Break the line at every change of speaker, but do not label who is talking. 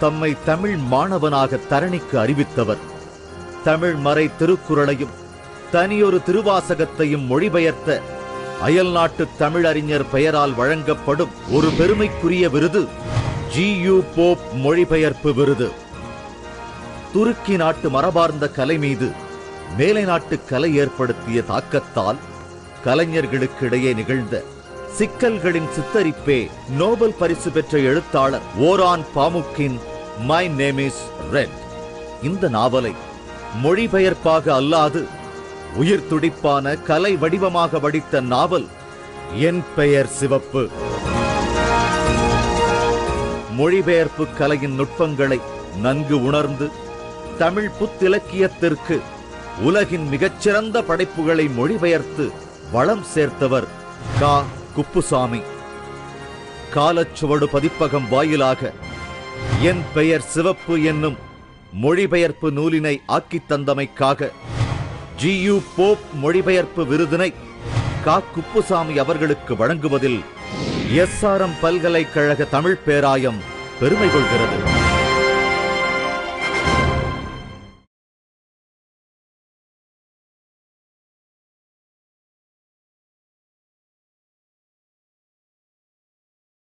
தம்மை தமிழ் மாணவனாக தரணிக்கு அறிவித்தவர். தமிழ் மறை திருக்குறளையும் தனியொரு திருவாசகத்தையும் மொழிபெயர்த்த அயல்நாட்டு தமிழறிஞர் பெயரால் வழங்கப்படும் ஒரு பெருமைக்குரிய விருது ஜி யு போப் மொழிபெயர்ப்பு விருது. துருக்கி நாட்டு மரபார்ந்த கலை மீது மேலை நாட்டு கலை ஏற்படுத்திய தாக்கத்தால் கலைஞர்களுக்கு இடையே நிகழ்ந்த சிக்கல்களின் சித்தரிப்பே நோபல் பரிசு பெற்ற எழுத்தாளர் ஓரான் பாமுக்கின் மை நேம் இஸ் ரெட் இந்த நாவலை மொழிபெயர்ப்பாக அல்லாது உயிர் துடிப்பான கலை வடிவமாக வடித்த நாவல் என் பெயர் சிவப்பு. மொழிபெயர்ப்பு கலையின் நுட்பங்களை நன்கு உணர்ந்து தமிழ் புத்திலக்கியத்திற்கு உலகின் மிகச்சிறந்த படைப்புகளை மொழிபெயர்த்து வளம் சேர்த்தவர் கா. குப்புசாமி. காலச்சுவடு பதிப்பகம் வாயிலாக என் பெயர் சிவப்பு என்னும் மொழிபெயர்ப்பு நூலினை ஆக்கித் தந்தமைக்காக ஜி யு போப் மொழிபெயர்ப்பு விருதினை கா. குப்புசாமி அவர்களுக்கு வழங்குவதில் எஸ்ஆர்எம் பல்கலைக்கழக தமிழ் பேராயம் பெருமை கொள்கிறது.